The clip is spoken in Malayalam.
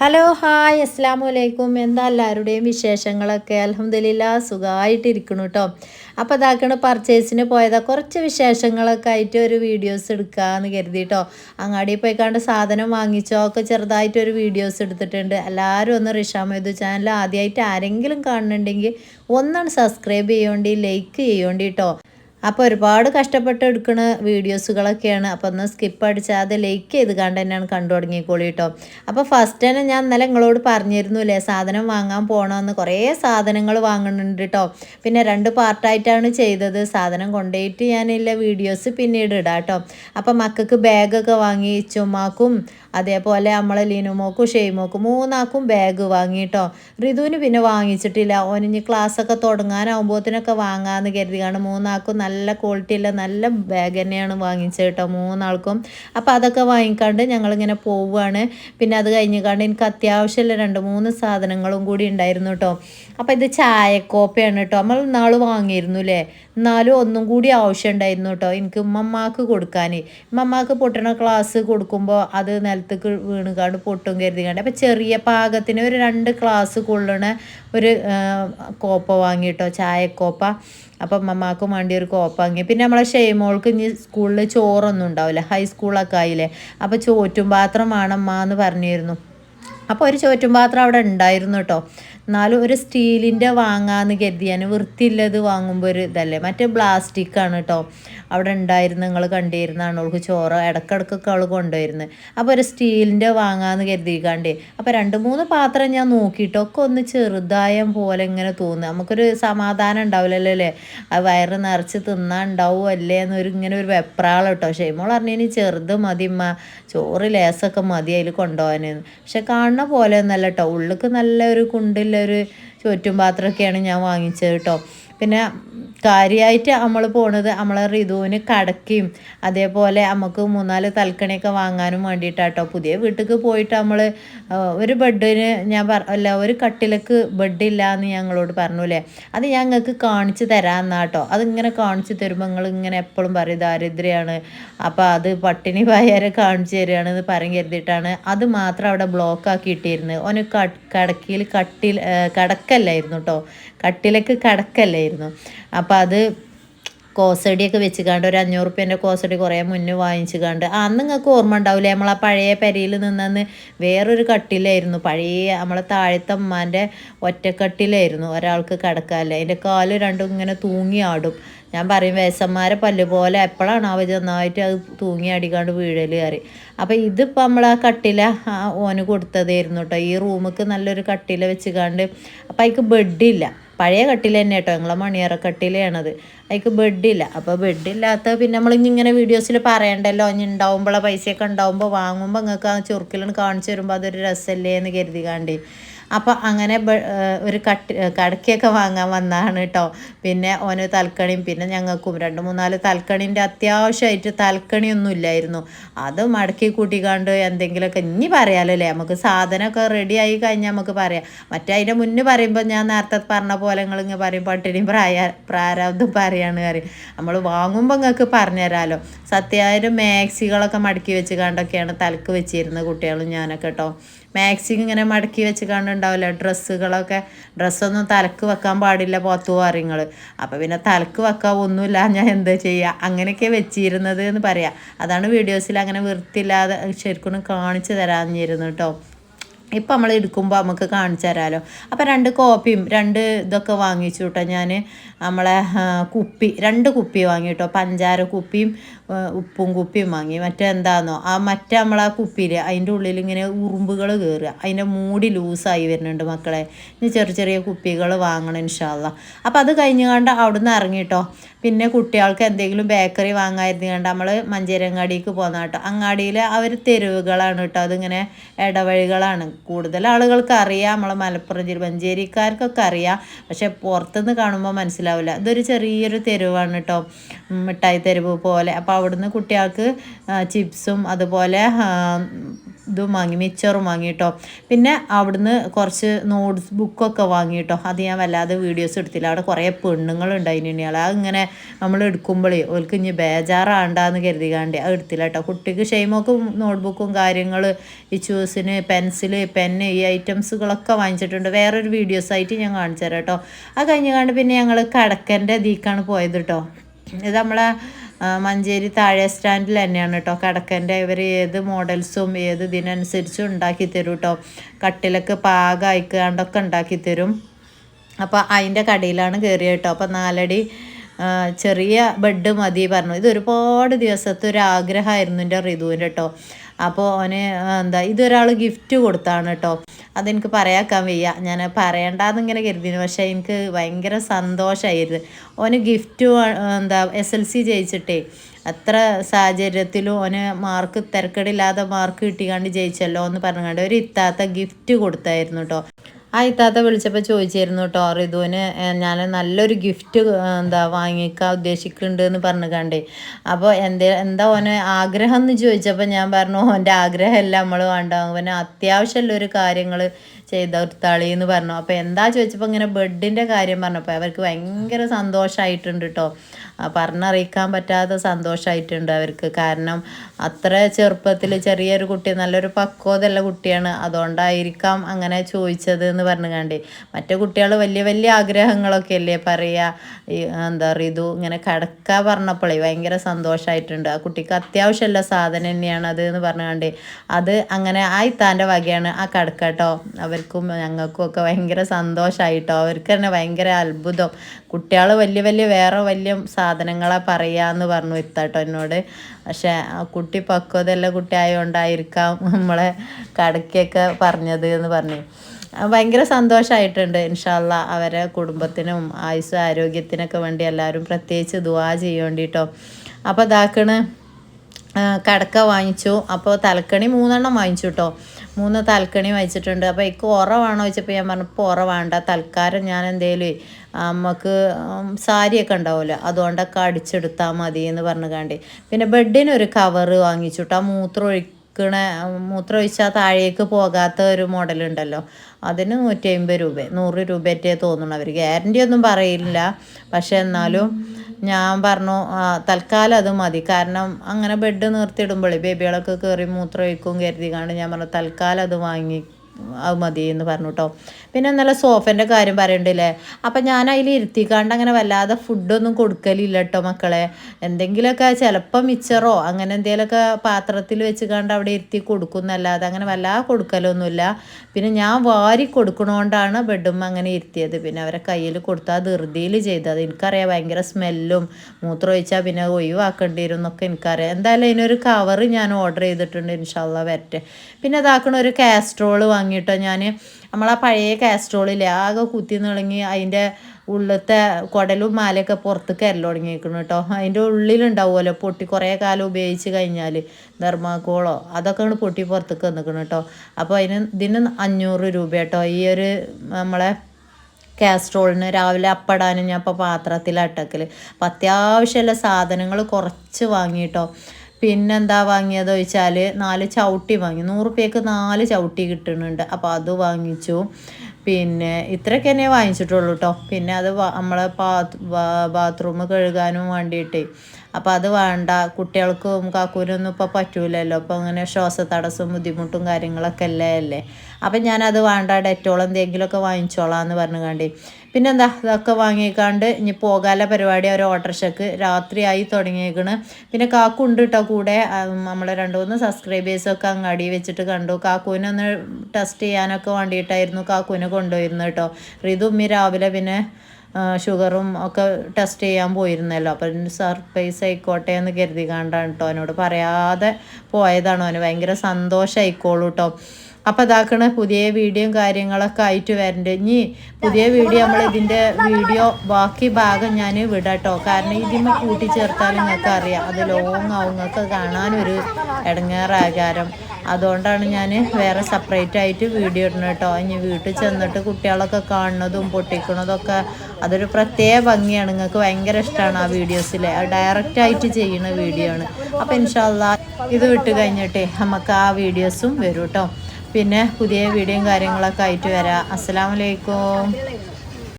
ഹലോ ഹായ് അസ്സാം വലൈക്കും എന്താ എല്ലാവരുടെയും വിശേഷങ്ങളൊക്കെ? അലഹമ്മദില്ല സുഖമായിട്ടിരിക്കണു കേട്ടോ അപ്പോൾ ഇതാക്കണ പർച്ചേസിന് പോയതാ. കുറച്ച് വിശേഷങ്ങളൊക്കെ ആയിട്ട് ഒരു വീഡിയോസ് എടുക്കാമെന്ന് കരുതി കേട്ടോ അങ്ങാടി പോയിക്കാണ്ട് സാധനം വാങ്ങിച്ചോ ഒക്കെ ചെറുതായിട്ട് ഒരു വീഡിയോസ് എടുത്തിട്ടുണ്ട്. എല്ലാവരും ഒന്ന് റിഷാമേതു ചാനൽ ആദ്യമായിട്ട് ആരെങ്കിലും കാണുന്നുണ്ടെങ്കിൽ ഒന്നാണ് സബ്സ്ക്രൈബ് ചെയ്യേണ്ടി ലൈക്ക് ചെയ്യേണ്ടി കേട്ടോ അപ്പോൾ ഒരുപാട് കഷ്ടപ്പെട്ട് എടുക്കുന്ന വീഡിയോസുകളൊക്കെയാണ്. അപ്പോൾ ഒന്ന് സ്കിപ്പ് അടിച്ചാതെ ലൈക്ക് ചെയ്ത് കണ്ട് തന്നെയാണ് കണ്ടു തുടങ്ങിക്കോളി കേട്ടോ അപ്പോൾ ഫസ്റ്റ് തന്നെ ഞാൻ ഇന്നലെ നിങ്ങളോട് പറഞ്ഞിരുന്നു അല്ലേ സാധനം വാങ്ങാൻ പോകണമെന്ന് കുറേ സാധനങ്ങൾ വാങ്ങുന്നുണ്ട് കേട്ടോ പിന്നെ രണ്ട് പാർട്ടായിട്ടാണ് ചെയ്തത്. സാധനം കൊണ്ടുപോയിട്ട് ഞാനില്ല വീഡിയോസ് പിന്നീട് ഇടാം കേട്ടോ അപ്പോൾ മക്കൾക്ക് ബാഗൊക്കെ വാങ്ങി ചുമ്മാക്കും അതേപോലെ നമ്മളെ ലിനുമോക്കും ഷെയ്മോക്കും മൂന്നാക്കും ബാഗ് വാങ്ങിയിട്ടോ ഋതുവിന് പിന്നെ വാങ്ങിച്ചിട്ടില്ല. ഓനിഞ്ഞ് ക്ലാസ്സൊക്കെ തുടങ്ങാനാവുമ്പോഴത്തേനൊക്കെ വാങ്ങാമെന്ന് കരുതിയാണ് മൂന്നാക്കും നല്ല ക്വാളിറ്റി ഉള്ള നല്ല ബാഗ് തന്നെയാണ് വാങ്ങിച്ചത് കേട്ടോ മൂന്നാൾക്കും. അപ്പോൾ അതൊക്കെ വാങ്ങിക്കാണ്ട് ഞങ്ങളിങ്ങനെ പോവുകയാണ് പിന്നെ അത് കഴിഞ്ഞ് കണ്ട് എനിക്ക് അത്യാവശ്യമുള്ള രണ്ട് മൂന്ന് സാധനങ്ങളും കൂടി ഉണ്ടായിരുന്നു കേട്ടോ. അപ്പോൾ ഇത് ചായക്കോപ്പയാണ് കേട്ടോ. നമ്മൾ നാൾ വാങ്ങിയിരുന്നു അല്ലേ എന്നാലും ഒന്നും കൂടി ആവശ്യം ഉണ്ടായിരുന്നു കേട്ടോ. എനിക്ക് ഉമ്മമ്മാക്ക് കൊടുക്കാൻ ഉമ്മമ്മാക്ക് പൊട്ടണ ക്ലാസ് കൊടുക്കുമ്പോൾ അത് നിലത്തേക്ക് വീണുകാണ്ട് പൊട്ടും കരുതിക്കാണ്ട് അപ്പോൾ ചെറിയ പാകത്തിന് ഒരു രണ്ട് ക്ലാസ് കൊള്ളണ ഒരു കോപ്പ വാങ്ങിയിട്ടോ ചായക്കോപ്പ. അപ്പം അമ്മമാക്കും വേണ്ടി ഒരു കോപ്പ വാങ്ങി. പിന്നെ നമ്മളെ ഷെയ്മോൾക്ക് ഇനി സ്കൂളിൽ ചോറൊന്നും ഉണ്ടാവില്ല. ഹൈസ്കൂളൊക്കെ ആയില്ലേ. അപ്പോൾ ചോറ്റും പാത്രം വേണമ്മ എന്ന് പറഞ്ഞിരുന്നു. അപ്പോൾ ഒരു ചോറ്റും പാത്രം അവിടെ ഉണ്ടായിരുന്നു കേട്ടോ എന്നാലും ഒരു സ്റ്റീലിന്റെ വാങ്ങാമെന്ന് കരുതി. ഞാൻ വൃത്തിയില്ലത് വാങ്ങുമ്പോൾ ഒരു ഇതല്ലേ? മറ്റേ പ്ലാസ്റ്റിക് ആണ് കേട്ടോ അവിടെ ഉണ്ടായിരുന്ന നിങ്ങൾ കണ്ടിരുന്നാണ് അവൾക്ക് ചോറ് ഇടക്കിടക്കൊക്കെ അവൾ കൊണ്ടുവരുന്നത് അപ്പോൾ ഒരു സ്റ്റീലിന്റെ വാങ്ങാമെന്ന് കരുതിക്കാണ്ട്. അപ്പോൾ രണ്ട് മൂന്ന് പാത്രം ഞാൻ നോക്കിയിട്ടൊക്കെ ഒന്ന് ചെറുതായ പോലെ ഇങ്ങനെ തോന്നുന്നു. നമുക്കൊരു സമാധാനം ഉണ്ടാവില്ലല്ലോ അല്ലേ? ആ വയറ് നിറച്ച് തിന്നാൻ ഉണ്ടാവുമല്ലേ എന്നൊരു ഇങ്ങനെ ഒരു വെപ്രാളം കേട്ടോ ഷെയ്മോൾ ഇനി ചെറുത് മതി അമ്മ ചോറ് ലേസൊക്കെ മതി അതിൽ കൊണ്ടുപോകാനെന്ന് പക്ഷെ കാണുന്ന പോലെ ഒന്നല്ല കേട്ടോ ഉള്ളിക്ക് നല്ലൊരു കുണ്ടില്ല ഒരു ചുറ്റും പാത്രമൊക്കെയാണ് ഞാൻ വാങ്ങിച്ചത് കേട്ടോ. പിന്നെ കാര്യമായിട്ട് നമ്മൾ പോണത് നമ്മളെ ഋതുവിന് കടക്കയും അതേപോലെ നമുക്ക് മൂന്നാൽ തൽക്കണിയൊക്കെ വാങ്ങാനും വേണ്ടിയിട്ടാട്ടോ പുതിയ വീട്ടിലേക്ക് പോയിട്ട് നമ്മൾ ഒരു ബെഡിന് ഞാൻ പറ അല്ല ഒരു കട്ടിലേക്ക് ബെഡില്ല എന്ന് ഞങ്ങളോട് പറഞ്ഞു അല്ലേ അത് ഞങ്ങൾക്ക് കാണിച്ചു തരാമെന്നാട്ടോ അതിങ്ങനെ കാണിച്ചു തരുമ്പോൾ നിങ്ങൾ ഇങ്ങനെ എപ്പോഴും പറയും ദാരിദ്ര്യമാണ് അപ്പോൾ അത് പട്ടിണി പായാരെ കാണിച്ചു തരികയാണെന്ന് പറയും കരുതിയിട്ടാണ് അത് മാത്രം അവിടെ ബ്ലോക്ക് ആക്കിയിട്ടിരുന്നത് ഓന് കടക്കിയിൽ കട്ടിൽ കടക്കല്ലായിരുന്നു കേട്ടോ കട്ടിലേക്ക് കടക്കല്ലായിരുന്നു. അപ്പോൾ അത് കോസടിയൊക്കെ വെച്ച് കണ്ട് ഒരു അഞ്ഞൂറ് റുപ്യേന്റെ കോസടി കുറേ മുന്നേ വാങ്ങിച്ച് കണ്ട് അന്ന് നിങ്ങൾക്ക് ഓർമ്മ ഉണ്ടാവില്ലേ നമ്മളെ പഴയ പെരയിൽ നിന്നെന്ന് വേറൊരു കട്ടിലായിരുന്നു. പഴയ നമ്മളെ താഴത്തെ അമ്മാന്റെ ഒറ്റക്കട്ടിലായിരുന്നു ഒരാൾക്ക് കിടക്കാല്ല? അതിന്റെ കാൽ രണ്ടും ഇങ്ങനെ തൂങ്ങി ആടും. ഞാൻ പറയും വേസന്മാരെ പല്ല് പോലെ എപ്പോഴാണ് അവർ നന്നായിട്ട് അത് തൂങ്ങി അടിക്കാണ്ട് വീഴൽ കയറി അപ്പോൾ ഇതിപ്പോൾ നമ്മൾ ആ കട്ടില ഓന് കൊടുത്തതായിരുന്നു കേട്ടോ ഈ റൂമിക്ക് നല്ലൊരു കട്ടില വെച്ച് കണ്ട് അപ്പോൾ അതിക്ക് ബെഡില്ല പഴയ കട്ടിൽ തന്നെ കേട്ടോ. ഞങ്ങളെ മണിയറ കട്ടിലാണത്. അതിക്ക് ബെഡില്ല അപ്പോൾ ബെഡില്ലാത്ത പിന്നെ നമ്മൾ ഇങ്ങനെ വീഡിയോസിൽ പറയണ്ടല്ലോ. ഇനി ഉണ്ടാവുമ്പോഴേ പൈസയൊക്കെ ഉണ്ടാവുമ്പോൾ വാങ്ങുമ്പോൾ നിങ്ങൾക്ക് ആ ചുരുക്കിലും കാണിച്ചു വരുമ്പോൾ അതൊരു രസമല്ലേ എന്ന് കരുതി കാണ്ടി അപ്പോൾ അങ്ങനെ ഒരു കട്ടി കടക്കയൊക്കെ വാങ്ങാൻ വന്നതാണ് കേട്ടോ പിന്നെ ഓന് തൽക്കണിയും പിന്നെ ഞങ്ങൾക്കും രണ്ട് മൂന്നാൽ തൽക്കണിന്റെ അത്യാവശ്യമായിട്ട് തൽക്കണിയൊന്നും ഇല്ലായിരുന്നു. അത് മടക്കി കൂട്ടിക്കാണ്ട് എന്തെങ്കിലുമൊക്കെ ഇനി പറയാലോ അല്ലേ നമുക്ക് സാധനമൊക്കെ റെഡി ആയി കഴിഞ്ഞാൽ നമുക്ക് പറയാം. മറ്റേ അതിന്റെ മുന്നേ പറയുമ്പോൾ ഞാൻ നേരത്തെ പറഞ്ഞ പോലെ നിങ്ങൾ ഇങ്ങനെ പറയും പട്ടിണി പ്രായ പ്രാരാബ്ദം പറയാണ് കാര്യം നമ്മൾ വാങ്ങുമ്പോൾ നിങ്ങൾക്ക് പറഞ്ഞുതരാമല്ലോ സത്യമായൊരു മാക്സികളൊക്കെ മടക്കി വെച്ച് കണ്ടൊക്കെയാണ് തലക്ക് വെച്ചിരുന്നത് കുട്ടികളും ഞാനൊക്കെ കേട്ടോ മാക്സി ഇങ്ങനെ മടക്കി വെച്ച് കണ്ടുണ്ടാവില്ല ഡ്രസ്സുകളൊക്കെ ഡ്രസ്സൊന്നും തലക്ക് വെക്കാൻ പാടില്ല പോത്തു പറയുങ്ങൾ അപ്പോൾ പിന്നെ തലക്ക് വെക്കാൻ ഒന്നുമില്ല ഞാൻ എന്താ ചെയ്യുക അങ്ങനെയൊക്കെ വെച്ചിരുന്നത് എന്ന് പറയാം. അതാണ് വീഡിയോസിൽ അങ്ങനെ വൃത്തിയില്ലാതെ ശരിക്കും കാണിച്ചു തരാഞ്ഞിരുന്നു കേട്ടോ ഇപ്പം നമ്മൾ എടുക്കുമ്പോൾ നമുക്ക് കാണിച്ചു തരാമല്ലോ അപ്പം രണ്ട് കോപ്പിയും രണ്ട് ഇതൊക്കെ വാങ്ങിച്ചു കേട്ടോ ഞാൻ നമ്മളെ കുപ്പി രണ്ട് കുപ്പി വാങ്ങി കേട്ടോ. പഞ്ചാര കുപ്പിയും ഉപ്പും കുപ്പിയും വാങ്ങി. മറ്റേ എന്താണെന്നോ ആ മറ്റേ നമ്മളെ കുപ്പിയിൽ അതിന്റെ ഉള്ളിൽ ഇങ്ങനെ ഉറുമ്പുകൾ കയറുക അതിന്റെ മൂടി ലൂസായി വരുന്നുണ്ട് മക്കളെ. ഇനി ചെറിയ ചെറിയ കുപ്പികൾ വാങ്ങണം ഇൻഷാല്ല അപ്പം അത് കഴിഞ്ഞ് കണ്ട് അവിടുന്ന് ഇറങ്ങിട്ടോ പിന്നെ കുട്ടികൾക്ക് എന്തെങ്കിലും ബേക്കറി വാങ്ങായിരുന്നു കണ്ട് നമ്മൾ മഞ്ചേരങ്ങാടിക്ക് പോകുന്ന കേട്ടോ. അങ്ങാടിയിൽ അവർ തെരുവുകളാണ് കേട്ടോ. അതിങ്ങനെ ഇടവഴികളാണ്. കൂടുതൽ ആളുകൾക്ക് അറിയാം. നമ്മളെ മലപ്പുറം ജില്ല മഞ്ചേരിക്കാർക്കൊക്കെ അറിയാം. പക്ഷെ പുറത്തുനിന്ന് കാണുമ്പോൾ മനസ്സിലാവില്ല. ഇതൊരു ചെറിയൊരു തെരുവാണ് കേട്ടോ മിഠായി തെരുവ് പോലെ. അപ്പോൾ അവിടുന്ന് കുട്ടികൾക്ക് ചിപ്സും അതുപോലെ ഇതും വാങ്ങി മിച്ചറും വാങ്ങി കേട്ടോ പിന്നെ അവിടുന്ന് കുറച്ച് നോട്ട്സ് ബുക്കൊക്കെ വാങ്ങി കേട്ടോ അത് ഞാൻ വല്ലാതെ വീഡിയോസ് എടുത്തില്ല. അവിടെ കുറേ പെണ്ണുങ്ങളുണ്ടായിന് അത് ഇങ്ങനെ നമ്മൾ എടുക്കുമ്പോഴേ ഓൽക്ക് ഇനി ബേജാറാണ്ടാന്ന് കരുതികാണ്ട് അത് എടുത്തില്ല കേട്ടോ കുട്ടിക്ക് ഷെയ്മോക്കും നോട്ട്ബുക്കും കാര്യങ്ങൾ ഈ ചൂസിന് പെൻസിൽ പെന്ന് ഈ ഐറ്റംസുകളൊക്കെ വാങ്ങിച്ചിട്ടുണ്ട്. വേറൊരു വീഡിയോസായിട്ട് ഞാൻ കാണിച്ചു തരാം കേട്ടോ അത് കഴിഞ്ഞ് കണ്ട് പിന്നെ ഞങ്ങൾ കടക്കന്റെ ദീക്കാണ് പോയത് കേട്ടോ ഇത് നമ്മളെ മഞ്ചേരി താഴെ സ്റ്റാൻഡിൽ തന്നെയാണ് കേട്ടോ കടക്കന്റെ ഇവർ ഏത് മോഡൽസും ഏത് ഇതിനനുസരിച്ചും ഉണ്ടാക്കി തരും കേട്ടോ കട്ടിലൊക്കെ പാകമായിക്കാണ്ടൊക്കെ ഉണ്ടാക്കി തരും. അപ്പോൾ അതിന്റെ കടയിലാണ് കയറിയത് കേട്ടോ അപ്പോൾ നാലടി ചെറിയ ബെഡ് മതി പറഞ്ഞു. ഇത് ഒരുപാട് ദിവസത്തെ ഒരു ആഗ്രഹമായിരുന്നു എന്റെ ഋതുവിന്റെ കേട്ടോ അപ്പോൾ അവന് എന്താ ഇതൊരാൾ ഗിഫ്റ്റ് കൊടുത്താണ് കേട്ടോ അതെനിക്ക് പറയാക്കാൻ വയ്യ. ഞാൻ പറയണ്ടെന്ന് ഇങ്ങനെ കരുതിന്. പക്ഷേ എനിക്ക് ഭയങ്കര സന്തോഷമായിരുന്നു ഓന് ഗിഫ്റ്റ് എന്താ എസ് എൽ സി ജയിച്ചിട്ടേ അത്ര സാഹചര്യത്തിലും ഓന് മാർക്ക് തിരക്കടില്ലാതെ മാർക്ക് കിട്ടിക്കാണ്ട് ജയിച്ചല്ലോ എന്ന് പറഞ്ഞുകൊണ്ട് ഒരു ഇത്താത്ത ഗിഫ്റ്റ് കൊടുത്തായിരുന്നു കേട്ടോ ആ ഇത്താത്ത വിളിച്ചപ്പോൾ ചോദിച്ചിരുന്നു കേട്ടോ റിതുവിന് ഞാൻ നല്ലൊരു ഗിഫ്റ്റ് എന്താ വാങ്ങിക്കാൻ ഉദ്ദേശിക്കുന്നുണ്ട് എന്ന് പറഞ്ഞു കണ്ടേ അപ്പോൾ എന്തേ എന്താ ഓന് ആഗ്രഹം എന്ന് ചോദിച്ചപ്പോൾ ഞാൻ പറഞ്ഞു ഓന്റെ ആഗ്രഹമല്ല നമ്മൾ വേണ്ട. അവന് അത്യാവശ്യമുള്ളൊരു കാര്യങ്ങൾ ചെയ്ത തളി എന്ന് പറഞ്ഞു. അപ്പോൾ എന്താ ചോദിച്ചപ്പോൾ ഇങ്ങനെ ബെഡിന്റെ കാര്യം പറഞ്ഞപ്പോൾ അവർക്ക് ഭയങ്കര സന്തോഷമായിട്ടുണ്ട് കേട്ടോ പറഞ്ഞറിയിക്കാൻ പറ്റാത്ത സന്തോഷമായിട്ടുണ്ട് അവർക്ക്. കാരണം അത്ര ചെറുപ്പത്തിൽ ചെറിയൊരു കുട്ടി നല്ലൊരു പക്വതയുള്ള കുട്ടിയാണ്. അതുകൊണ്ടായിരിക്കാം അങ്ങനെ ചോദിച്ചത് എന്ന് പറഞ്ഞു കണ്ടേ മറ്റേ കുട്ടികൾ വലിയ വലിയ ആഗ്രഹങ്ങളൊക്കെ അല്ലേ പറയുക എന്താ പറയുക ഇതു ഇങ്ങനെ കിടക്ക പറഞ്ഞപ്പോഴേ ഭയങ്കര സന്തോഷമായിട്ടുണ്ട് ആ കുട്ടിക്ക് അത്യാവശ്യമുള്ള സാധനം തന്നെയാണ് അത് എന്ന് പറഞ്ഞു കണ്ടേ അത് അങ്ങനെ ആ ഇത്താന്റെ വകയാണ് ആ കിടക്ക കേട്ടോ അവർക്കും ഞങ്ങൾക്കും ഒക്കെ ഭയങ്കര സന്തോഷമായിട്ടോ അവർക്ക് തന്നെ ഭയങ്കര അത്ഭുതം. കുട്ടികൾ വലിയ വലിയ വേറെ വലിയ സാധനങ്ങളെ പറയാന്ന് പറഞ്ഞു ഇത്താട്ടോ എന്നോട്. പക്ഷെ ആ കുട്ടി പക്വതല്ല കുട്ടി ആയതുകൊണ്ടായിരിക്കാം നമ്മളെ കടക്കൊക്കെ പറഞ്ഞത് എന്ന് പറഞ്ഞു. ഭയങ്കര സന്തോഷമായിട്ടുണ്ട് ഇൻഷാല്ല അവരെ കുടുംബത്തിനും ആയുസ് ആരോഗ്യത്തിനൊക്കെ വേണ്ടി എല്ലാവരും പ്രത്യേകിച്ച് ദുവാ ചെയ്യേണ്ടിട്ടോ. അപ്പോൾ ഇതാക്കണ് കടക്ക വാങ്ങിച്ചു. അപ്പോൾ തലക്കണി മൂന്നെണ്ണം വാങ്ങിച്ചു കേട്ടോ മൂന്ന് തൽക്കണി വാങ്ങിച്ചിട്ടുണ്ട് അപ്പോൾ എനിക്ക് ഉറവാണോ ചോദിച്ചപ്പോൾ ഞാൻ പറഞ്ഞു ഇപ്പോൾ ഉറവാണ്ട തൽക്കാലം ഞാൻ എന്തേലും നമുക്ക് സാരിയൊക്കെ ഉണ്ടാവുമല്ലോ അതുകൊണ്ടൊക്കെ അടിച്ചെടുത്താൽ മതി എന്ന് പറഞ്ഞു കണ്ടി പിന്നെ ബെഡിനൊരു കവറ് വാങ്ങിച്ചിട്ട് മൂത്രം ഒഴിക്കണ മൂത്രം ഒഴിച്ചാൽ താഴേക്ക് പോകാത്ത ഒരു മോഡൽ ഉണ്ടല്ലോ. അതിന് നൂറ്റി അമ്പത് രൂപ നൂറ് രൂപയറ്റേ തോന്നുന്നു അവർ ഗ്യാരണ്ടി ഒന്നും പറയില്ല. പക്ഷേ എന്നാലും ഞാൻ പറഞ്ഞു തൽക്കാലം അത് മതി. കാരണം അങ്ങനെ ബെഡ് നിർത്തിയിടുമ്പോൾ ബേബികളൊക്കെ കയറി മൂത്രം ഒഴിക്കും കരുതി കാണും ഞാൻ പറഞ്ഞു തൽക്കാലം അത് വാങ്ങി അത് മതി എന്ന് പറഞ്ഞു കേട്ടോ പിന്നെ നല്ല സോഫേന്റെ കാര്യം പറയണ്ടില്ലേ? അപ്പം ഞാൻ അതിൽ ഇരുത്തിക്കാണ്ട് അങ്ങനെ വല്ലാതെ ഫുഡൊന്നും കൊടുക്കലില്ല കേട്ടോ മക്കളെ. എന്തെങ്കിലുമൊക്കെ ചിലപ്പോൾ മിച്ചറോ അങ്ങനെ എന്തെങ്കിലുമൊക്കെ പാത്രത്തിൽ വെച്ച് കണ്ട് അവിടെ ഇരുത്തി കൊടുക്കുന്നല്ലാതെ അങ്ങനെ വല്ലാതെ കൊടുക്കലൊന്നുമില്ല. പിന്നെ ഞാൻ വാരി കൊടുക്കണോണ്ടാണ് ബെഡും അങ്ങനെ ഇരുത്തിയത്. പിന്നെ അവരെ കയ്യിൽ കൊടുത്താൽ ധൃതിയിൽ ചെയ്തത്. എനിക്കറിയാം ഭയങ്കര സ്മെല്ലും മൂത്രം ഒഴിച്ചാൽ പിന്നെ ഒഴിവാക്കേണ്ടി വരും എന്നൊക്കെ എനിക്കറിയാം. എന്തായാലും അതിനൊരു കവറ് ഞാൻ ഓർഡർ ചെയ്തിട്ടുണ്ട്. ഇൻഷാല്ല വരട്ടെ. പിന്നെ അതാക്കണ ഒരു കാസ്ട്രോൾ വാങ്ങിയിട്ടോ ഞാൻ നമ്മളാ പഴയ കാസ്ട്രോളില്ലേ ആകെ കുത്തി നിളങ്ങി അതിന്റെ ഉള്ളത്തെ കുടലും മാലയൊക്കെ പുറത്തേക്ക് എല്ലാം തുടങ്ങിയിരിക്കണം കേട്ടോ. അതിന്റെ ഉള്ളിലുണ്ടാവുമല്ലോ പൊട്ടി കുറേ കാലം ഉപയോഗിച്ച് കഴിഞ്ഞാൽ ധർമാക്കോളോ അതൊക്കെ ആണ് പൊട്ടി പുറത്തേക്ക് വന്നിക്കണം കേട്ടോ. അപ്പോൾ അതിന് ഇതിന് അഞ്ഞൂറ് രൂപ കേട്ടോ. ഈ ഒരു നമ്മളെ കാസ്ട്രോളിന് രാവിലെ അപ്പടാനും ഞാൻ ഇപ്പോൾ പാത്രത്തിലട്ടക്കൽ അപ്പം അത്യാവശ്യമുള്ള സാധനങ്ങൾ കുറച്ച് വാങ്ങിയിട്ടോ പിന്നെന്താ വാങ്ങിയത് ചോദിച്ചാൽ നാല് ചവിട്ടി വാങ്ങി. നൂറ് റുപ്യക്ക് നാല് ചവിട്ടി കിട്ടുന്നുണ്ട്. അപ്പോൾ അത് വാങ്ങിച്ചു. പിന്നെ ഇത്രയൊക്കെ തന്നെ വാങ്ങിച്ചിട്ടുള്ളൂ കേട്ടോ പിന്നെ അത് നമ്മളെ നമ്മളെ ബാത്റൂം കഴുകാനും വേണ്ടിയിട്ട്. അപ്പോൾ അത് വേണ്ട. കുട്ടികൾക്കും കാക്കൂനൊന്നും ഇപ്പോൾ പറ്റൂലല്ലോ. അപ്പോൾ അങ്ങനെ ശ്വാസ തടസ്സം ബുദ്ധിമുട്ടും കാര്യങ്ങളൊക്കെ അല്ലേ അല്ലേ? അപ്പം ഞാനത് വേണ്ട. ഡെറ്റോൾ എന്തെങ്കിലുമൊക്കെ വാങ്ങിച്ചോളാം എന്ന് പറഞ്ഞു കണ്ടേ. പിന്നെന്താ ഇതൊക്കെ വാങ്ങിക്കാണ്ട് ഇനി പോകാല പരിപാടി ഒരു ഓട്ടർഷക്ക് രാത്രിയായി തുടങ്ങിയേക്കണ്. പിന്നെ കാക്കു ഉണ്ട് കേട്ടോ കൂടെ. നമ്മളെ രണ്ട് മൂന്ന് സബ്സ്ക്രൈബേഴ്സൊക്കെ അങ്ങാടി വെച്ചിട്ട് കണ്ടു. കാക്കുവിനെ ഒന്ന് ടെസ്റ്റ് ചെയ്യാനൊക്കെ വേണ്ടിയിട്ടായിരുന്നു കാക്കുവിനെ കൊണ്ടുപോയിരുന്നു കേട്ടോ റിതു ഉമ്മി രാവിലെ പിന്നെ ഷുഗറും ഒക്കെ ടെസ്റ്റ് ചെയ്യാൻ പോയിരുന്നല്ലോ. അപ്പം സർപ്രൈസ് ആയിക്കോട്ടെ എന്ന് കരുതി കണ്ടാണ് കേട്ടോ അവനോട് പറയാതെ പോയതാണ്. അവന് ഭയങ്കര സന്തോഷമായിക്കോളൂ കേട്ടോ അപ്പം അതാക്കണ പുതിയ വീഡിയോയും കാര്യങ്ങളൊക്കെ ആയിട്ട് വരണ്ട്. ഇനി പുതിയ വീഡിയോ നമ്മൾ ഇതിന്റെ വീഡിയോ ബാക്കി ഭാഗം ഞാൻ വിടാട്ടോ. കാരണം ഇതിമ്മ കൂട്ടിച്ചേർത്താൽ നിങ്ങൾക്ക് അറിയാം. അത് ലോങ് ആവും. നിങ്ങൾക്ക് കാണാനൊരു ഇടങ്ങേറാകാരം അതുകൊണ്ടാണ് ഞാൻ വേറെ സെപ്പറേറ്റ് ആയിട്ട് വീഡിയോ ഇടുന്നത് കേട്ടോ. ഇനി വീട്ടിൽ ചെന്നിട്ട് കുട്ടികളൊക്കെ കാണുന്നതും പൊട്ടിക്കുന്നതൊക്കെ അതൊരു പ്രത്യേക ഭംഗിയാണ്. നിങ്ങൾക്ക് ഭയങ്കര ഇഷ്ടമാണ് ആ വീഡിയോസിൽ ഡയറക്റ്റ് ആയിട്ട് ചെയ്യുന്ന വീഡിയോ ആണ്. അപ്പം ഇൻഷാല്ല ഇത് വിട്ട് കഴിഞ്ഞിട്ടേ നമുക്ക് ആ വീഡിയോസും വരും കേട്ടോ പിന്നെ പുതിയ വീഡിയോയും കാര്യങ്ങളൊക്കെ ആയിട്ട് വരാം. അസ്സലാമലൈക്കും